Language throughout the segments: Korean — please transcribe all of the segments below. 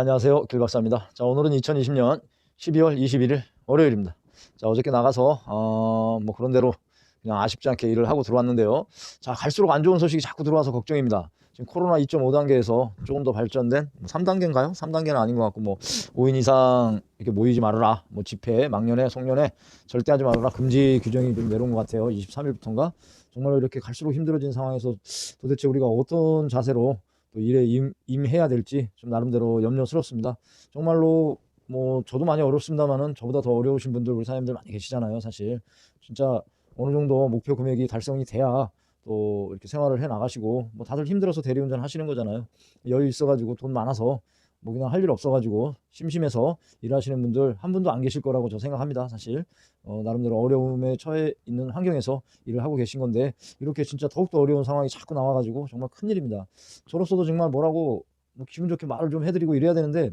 네, 안녕하세요. 길박사입니다. 자, 오늘은 2020년 12월 21일 월요일입니다. 자, 어저께 나가서, 어, 뭐 그런 대로 그냥 아쉽지 않게 일을 하고 들어왔는데요. 자, 갈수록 안 좋은 소식이 자꾸 들어와서 걱정입니다. 지금 코로나 2.5단계에서 조금 더 발전된 3단계인가요? 3단계는 아닌 것 같고 뭐 5인 이상 이렇게 모이지 말아라. 뭐 집회, 망년회, 송년회 절대 하지 말아라. 금지 규정이 좀 내려온 것 같아요. 23일부터인가? 정말로 이렇게 갈수록 힘들어진 상황에서 도대체 우리가 어떤 자세로 또 일에 임, 임해야 될지 좀 나름대로 염려스럽습니다. 정말로 뭐 저도 많이 어렵습니다만은 저보다 더 어려우신 분들 우리 사장님들 많이 계시잖아요. 사실 진짜 어느 정도 목표 금액이 달성이 돼야 또 이렇게 생활을 해 나가시고 뭐 다들 힘들어서 대리운전 하시는 거잖아요. 여유 있어가지고 돈 많아서 뭐 그냥 할 일 없어가지고 심심해서 일하시는 분들 한 분도 안 계실 거라고 저 생각합니다. 사실 어, 나름대로 어려움에 처해 있는 환경에서 일을 하고 계신 건데 이렇게 진짜 더욱더 어려운 상황이 자꾸 나와가지고 정말 큰일입니다. 저로서도 정말 뭐라고 뭐 기분 좋게 말을 좀 해드리고 이래야 되는데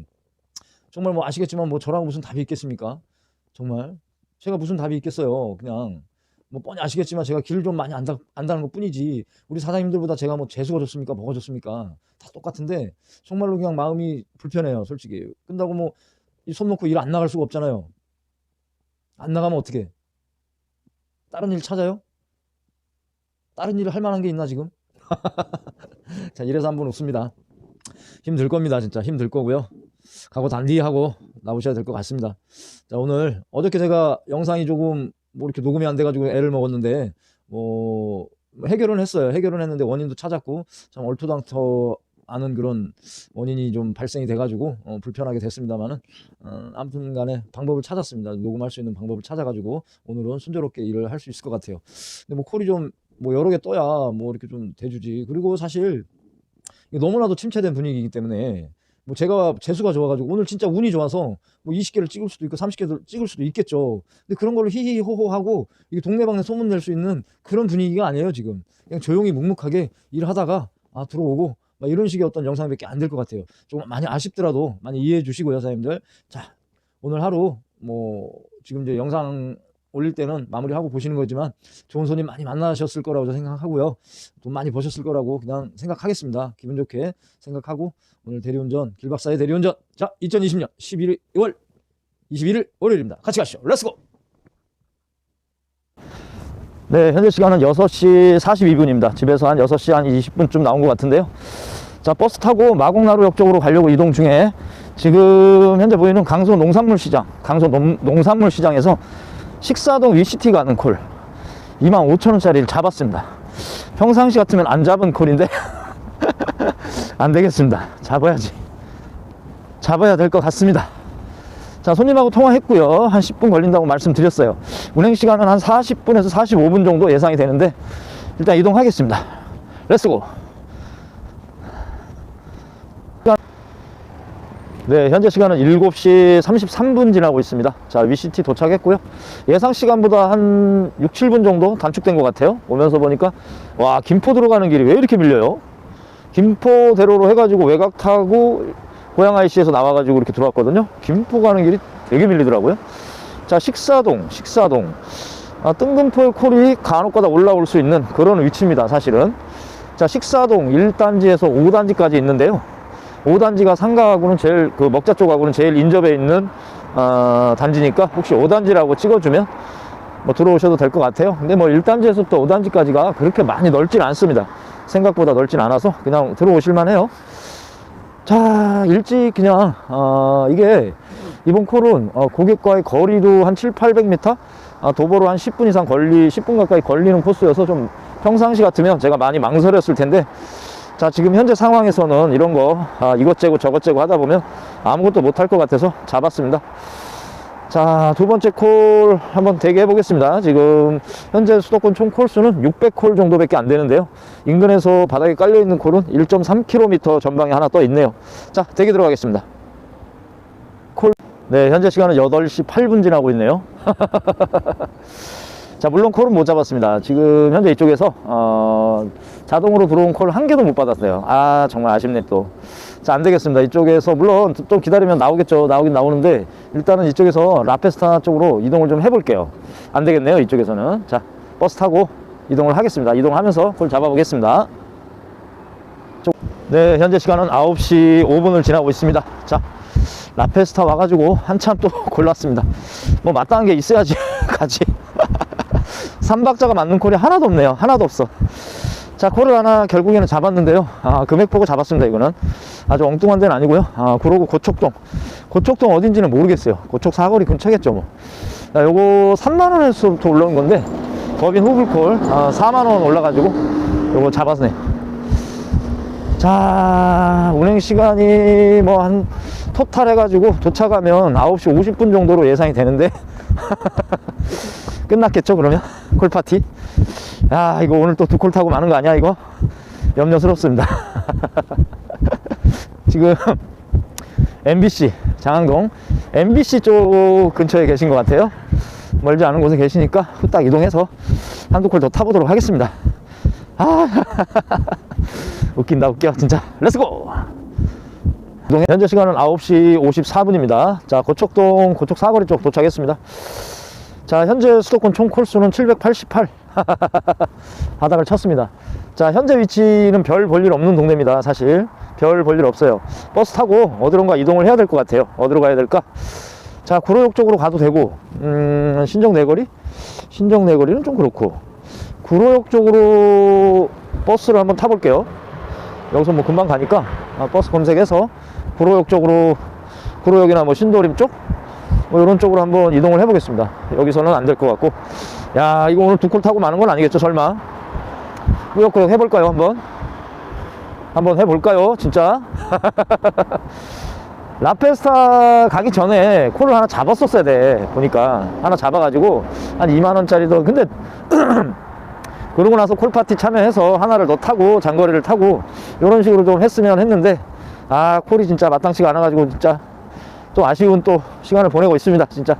정말 뭐 아시겠지만 뭐 저라고 무슨 답이 있겠습니까? 정말 제가 무슨 답이 있겠어요. 그냥 뭐 뻔히 아시겠지만 제가 길을 좀 많이 안다, 안다는 것 뿐이지 우리 사장님들보다 제가 뭐 재수가 좋습니까? 뭐가 좋습니까? 다 똑같은데 정말로 그냥 마음이 불편해요. 솔직히 끝나고 뭐 손 놓고 일 안 나갈 수가 없잖아요. 안 나가면 어떻게? 다른 일 찾아요? 다른 일을 할 만한 게 있나 지금? 자 이래서 한번 웃습니다. 힘들 겁니다 진짜 힘들 거고요. 각오 단디하고 나오셔야 될 것 같습니다. 자 오늘 어저께 제가 영상이 조금 뭐 이렇게 녹음이 안 돼가지고 애를 먹었는데 뭐 해결은 했어요. 해결은 했는데 원인도 찾았고 참 얼토당토 않은 그런 원인이 좀 발생이 돼가지고 어, 불편하게 됐습니다만은 어, 아무튼간에 방법을 찾았습니다. 녹음할 수 있는 방법을 찾아가지고 오늘은 순조롭게 일을 할 수 있을 것 같아요. 근데 뭐 콜이 좀 뭐 여러 개 떠야 뭐 이렇게 좀 돼주지. 그리고 사실 너무나도 침체된 분위기이기 때문에 뭐 제가 재수가 좋아가지고 오늘 진짜 운이 좋아서 뭐 20개를 찍을 수도 있고 30개를 찍을 수도 있겠죠. 근데 그런 걸로 히히호호하고 이게 동네방네 소문 낼 수 있는 그런 분위기가 아니에요 지금. 그냥 조용히 묵묵하게 일하다가 아 들어오고 막 이런 식의 어떤 영상밖에 안 될 것 같아요. 조금 많이 아쉽더라도 많이 이해해 주시고요, 사장님들. 자, 오늘 하루 뭐 지금 이제 영상 올릴 때는 마무리하고 보시는 거지만 좋은 손님 많이 만나셨을 거라고 저 생각하고요. 돈 많이 버셨을 거라고 그냥 생각하겠습니다. 기분 좋게 생각하고 오늘 대리운전 길박사의 대리운전 자 2020년 11월 21일 월요일입니다. 같이 가시죠. 렛츠고! 네, 현재 시간은 6시 42분입니다. 집에서 한 6시 한 20분쯤 나온 것 같은데요. 자, 버스 타고 마곡나루역 쪽으로 가려고 이동 중에 지금 현재 보이는 강서 농산물 시장, 강서 농, 농산물 시장에서 식사동 위시티 가는 콜 25,000원짜리를 잡았습니다. 평상시 같으면 안 잡은 콜인데 안 되겠습니다. 잡아야지. 잡아야 될 것 같습니다. 자, 손님하고 통화했고요. 한 10분 걸린다고 말씀드렸어요. 운행 시간은 한 40분에서 45분 정도 예상이 되는데 일단 이동하겠습니다. 렛츠고. 네, 현재 시간은 7시 33분 지나고 있습니다. 자, 위시티 도착했고요. 예상 시간보다 한 6, 7분 정도 단축된 것 같아요. 오면서 보니까 와, 김포 들어가는 길이 왜 이렇게 밀려요? 김포대로로 해가지고 외곽 타고 고양 IC에서 나와가지고 이렇게 들어왔거든요. 김포 가는 길이 되게 밀리더라고요. 자, 식사동, 식사동. 아, 뜬금포의 콜이 간혹가다 올라올 수 있는 그런 위치입니다, 사실은. 자, 식사동 1단지에서 5단지까지 있는데요. 5단지가 상가하고는 제일, 그 먹자 쪽하고는 제일 인접해 있는, 어, 단지니까 혹시 5단지라고 찍어주면 뭐 들어오셔도 될 것 같아요. 근데 뭐 1단지에서부터 5단지까지가 그렇게 많이 넓진 않습니다. 생각보다 넓진 않아서 그냥 들어오실만 해요. 자, 일찍 그냥, 어, 이게, 이번 콜은, 어, 고객과의 거리도 한 7, 800m? 아, 도보로 한 10분 이상 걸리, 10분 가까이 걸리는 코스여서 좀 평상시 같으면 제가 많이 망설였을 텐데, 자, 지금 현재 상황에서는 이런 거, 아, 이것 재고 저것 재고 하다 보면 아무것도 못할 것 같아서 잡았습니다. 자, 두 번째 콜 한번 대기 해 보겠습니다. 지금 현재 수도권 총 콜수는 600콜 정도밖에 안 되는데요. 인근에서 바닥에 깔려 있는 콜은 1.3km 전방에 하나 떠 있네요. 자, 대기 들어가겠습니다. 콜. 네, 현재 시간은 8시 8분 지나고 있네요. 자, 물론 콜은 못 잡았습니다. 지금 현재 이쪽에서 어, 자동으로 들어온 콜 한 개도 못 받았어요. 아, 정말 아쉽네 또. 자, 안 되겠습니다. 이쪽에서 물론 좀 기다리면 나오겠죠. 나오긴 나오는데 일단은 이쪽에서 라페스타 쪽으로 이동을 좀 해볼게요. 안 되겠네요. 이쪽에서는. 자, 버스 타고 이동을 하겠습니다. 이동하면서 콜 잡아보겠습니다. 쪽- 네, 현재 시간은 9시 5분을 지나고 있습니다. 자, 라페스타 와가지고 한참 또 골랐습니다. 뭐 마땅한 게 있어야지 가지. 삼박자가 맞는 콜이 하나도 없네요. 하나도 없어. 자, 콜을 하나 결국에는 잡았는데요. 아, 금액 보고 잡았습니다. 이거는 아주 엉뚱한 데는 아니고요. 아, 구로구 고척동. 고척동 어딘지는 모르겠어요. 고척 사거리 근처겠죠, 뭐. 자, 요거 3만 원에서부터 올라온 건데 법인 후불콜 아, 4만 원 올라가지고 요거 잡았네. 자, 운행 시간이 뭐 한 토탈 해가지고 도착하면 9시 50분 정도로 예상이 되는데 끝났겠죠, 그러면? 콜파티? 야, 이거 오늘 또 두 콜 타고 마는 거 아니야, 이거? 염려스럽습니다. 지금 MBC 장항동 MBC 쪽 근처에 계신 것 같아요. 멀지 않은 곳에 계시니까 후딱 이동해서 한두 콜 더 타보도록 하겠습니다. 아, 웃긴다, 웃겨, 진짜. 렛츠고! 현재 시간은 9시 54분입니다. 자, 고척동, 고척 사거리 쪽 도착했습니다. 자, 현재 수도권 총 콜수는 788. 바닥을 쳤습니다. 자, 현재 위치는 별 볼 일 없는 동네입니다. 사실. 별 볼 일 없어요. 버스 타고 어디론가 이동을 해야 될 것 같아요. 어디로 가야 될까? 자, 구로역 쪽으로 가도 되고, 음, 신정 내거리? 신정 내거리는 좀 그렇고, 구로역 쪽으로 버스를 한번 타볼게요. 여기서 뭐 금방 가니까 아, 버스 검색해서 구로역 쪽으로, 구로역이나 뭐 신도림 쪽? 뭐 이런 쪽으로 한번 이동을 해보겠습니다. 여기서는 안 될 것 같고, 야, 이거 오늘 두 콜 타고 마는 건 아니겠죠, 설마? 꾸역꾸역 해볼까요, 한번? 한번 해볼까요, 진짜? 라페스타 가기 전에 콜을 하나 잡았었어야 돼, 보니까. 하나 잡아가지고, 한 2만원짜리도, 근데, 그러고 나서 콜파티 참여해서 하나를 더 타고, 장거리를 타고, 이런 식으로 좀 했으면 했는데, 아, 콜이 진짜 마땅치가 않아가지고, 진짜, 또 아쉬운 또 시간을 보내고 있습니다, 진짜.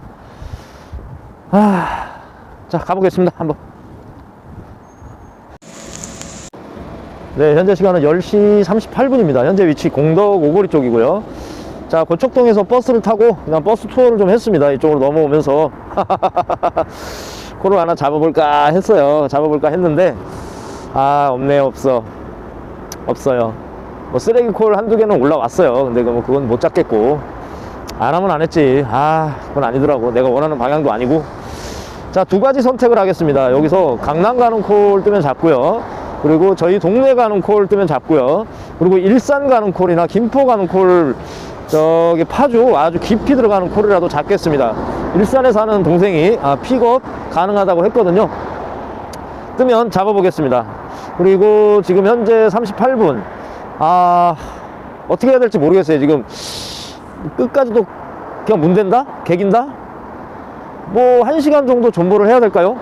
아, 자, 가보겠습니다, 한번. 네, 현재 시간은 10시 38분입니다. 현재 위치 공덕 오거리 쪽이고요. 자, 고척동에서 버스를 타고 그냥 버스 투어를 좀 했습니다. 이쪽으로 넘어오면서. 코를 하나 잡아볼까 했어요. 잡아볼까 했는데, 아, 없네요, 없어. 없어요. 뭐 쓰레기 콜 한두 개는 올라왔어요. 근데 뭐 그건 못 잡겠고. 안 하면 안 했지. 아, 그건 아니더라고. 내가 원하는 방향도 아니고. 자, 두 가지 선택을 하겠습니다. 여기서 강남 가는 콜 뜨면 잡고요. 그리고 저희 동네 가는 콜 뜨면 잡고요. 그리고 일산 가는 콜이나 김포 가는 콜, 저기 파주 아주 깊이 들어가는 콜이라도 잡겠습니다. 일산에 사는 동생이 아, 픽업 가능하다고 했거든요. 뜨면 잡아보겠습니다. 그리고 지금 현재 38분. 아, 어떻게 해야 될지 모르겠어요. 지금 끝까지도 그냥 문댄다? 개긴다? 뭐, 한 시간 정도 존버를 해야 될까요?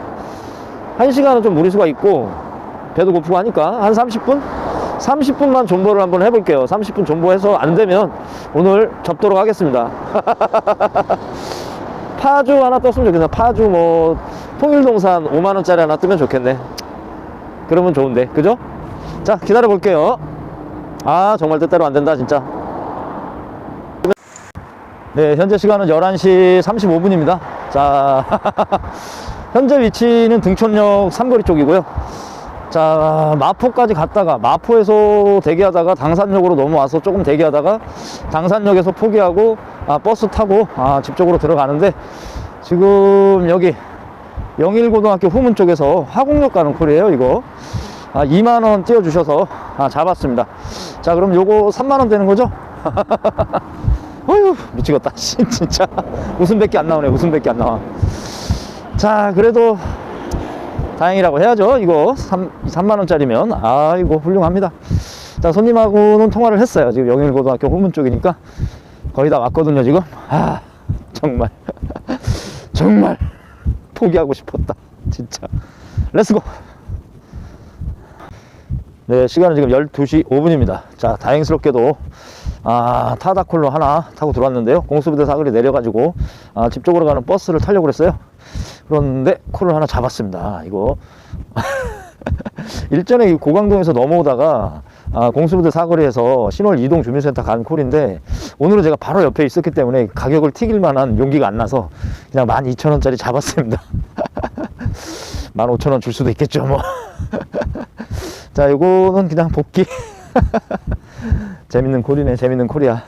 한 시간은 좀 무리수가 있고, 배도 고프고 하니까, 한 30분? 30분만 존버를 한번 해볼게요. 30분 존버해서 안 되면 오늘 접도록 하겠습니다. 파주 하나 떴으면 좋겠네. 파주 뭐, 통일동산 5만원짜리 하나 뜨면 좋겠네. 그러면 좋은데, 그죠? 자, 기다려 볼게요. 아, 정말 뜻대로 안 된다, 진짜. 네, 현재 시간은 11시 35분입니다. 자, 현재 위치는 등촌역 삼거리 쪽이고요. 자, 마포까지 갔다가, 마포에서 대기하다가 당산역으로 넘어와서 조금 대기하다가 당산역에서 포기하고, 아, 버스 타고, 아, 집 쪽으로 들어가는데, 지금 여기 영일고등학교 후문 쪽에서 화곡역 가는 콜이에요, 이거. 아, 2만원 띄워주셔서, 아, 잡았습니다. 자, 그럼 요거 3만원 되는 거죠? 어휴 미치겠다. 씨, 진짜. 웃음밖에 안 나오네. 웃음밖에 안 나와. 자 그래도 다행이라고 해야죠. 이거 3, 3만원짜리면. 아이고 훌륭합니다. 자 손님하고는 통화를 했어요. 지금 영일고등학교 후문 쪽이니까. 거의 다 왔거든요 지금. 아 정말. 정말 포기하고 싶었다. 진짜. 렛츠고 네, 시간은 지금 12시 5분입니다. 자, 다행스럽게도, 아, 타다콜로 하나 타고 들어왔는데요. 공수부대 사거리 내려가지고, 아, 집 쪽으로 가는 버스를 타려고 그랬어요. 그런데 콜을 하나 잡았습니다. 이거. 일전에 이 고강동에서 넘어오다가, 아, 공수부대 사거리에서 신월 이동 주민센터 간 콜인데, 오늘은 제가 바로 옆에 있었기 때문에 가격을 튀길 만한 용기가 안 나서, 그냥 12,000원짜리 잡았습니다. 15,000원 줄 수도 있겠죠, 뭐. 자, 요거는 그냥 복귀. 재밌는 콜이네 재밌는 콜이야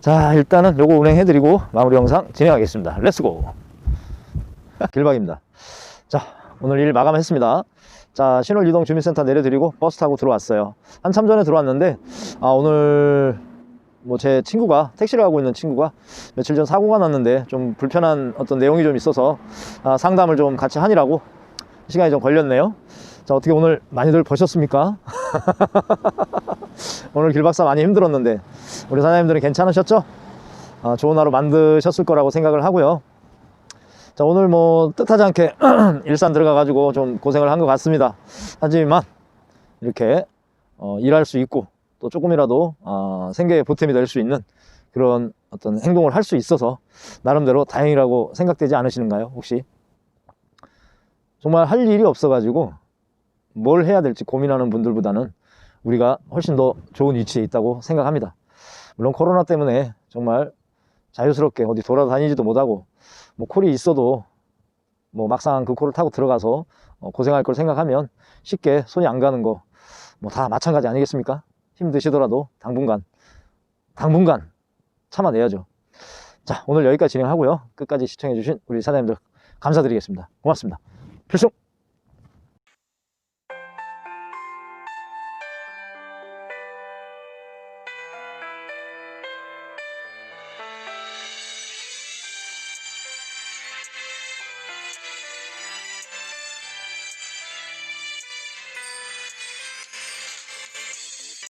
자 일단은 요거 운행해드리고 마무리 영상 진행하겠습니다. 렛츠고 길박입니다. 자 오늘 일 마감했습니다. 자 신월이동 주민센터 내려드리고 버스 타고 들어왔어요. 한참 전에 들어왔는데 아 오늘 뭐 제 친구가 택시를 하고 있는 친구가 며칠 전 사고가 났는데 좀 불편한 어떤 내용이 좀 있어서 아, 상담을 좀 같이 하니라고 시간이 좀 걸렸네요 자 어떻게 오늘 많이들 보셨습니까? 오늘 길박사 많이 힘들었는데 우리 사장님들은 괜찮으셨죠? 아, 좋은 하루 만드셨을 거라고 생각을 하고요. 자 오늘 뭐 뜻하지 않게 일산 들어가 가지고 좀 고생을 한 것 같습니다. 하지만 이렇게 어, 일할 수 있고 또 조금이라도 어, 생계에 보탬이 될 수 있는 그런 어떤 행동을 할 수 있어서 나름대로 다행이라고 생각되지 않으시는가요 혹시? 정말 할 일이 없어 가지고 뭘 해야 될지 고민하는 분들보다는 우리가 훨씬 더 좋은 위치에 있다고 생각합니다 물론 코로나 때문에 정말 자유스럽게 어디 돌아다니지도 못하고 뭐 콜이 있어도 뭐 막상 그 콜을 타고 들어가서 어, 고생할 걸 생각하면 쉽게 손이 안 가는 거 뭐 다 마찬가지 아니겠습니까? 힘드시더라도 당분간 당분간 참아내야죠. 자 오늘 여기까지 진행하고요. 끝까지 시청해주신 우리 사장님들 감사드리겠습니다. 고맙습니다. 필승!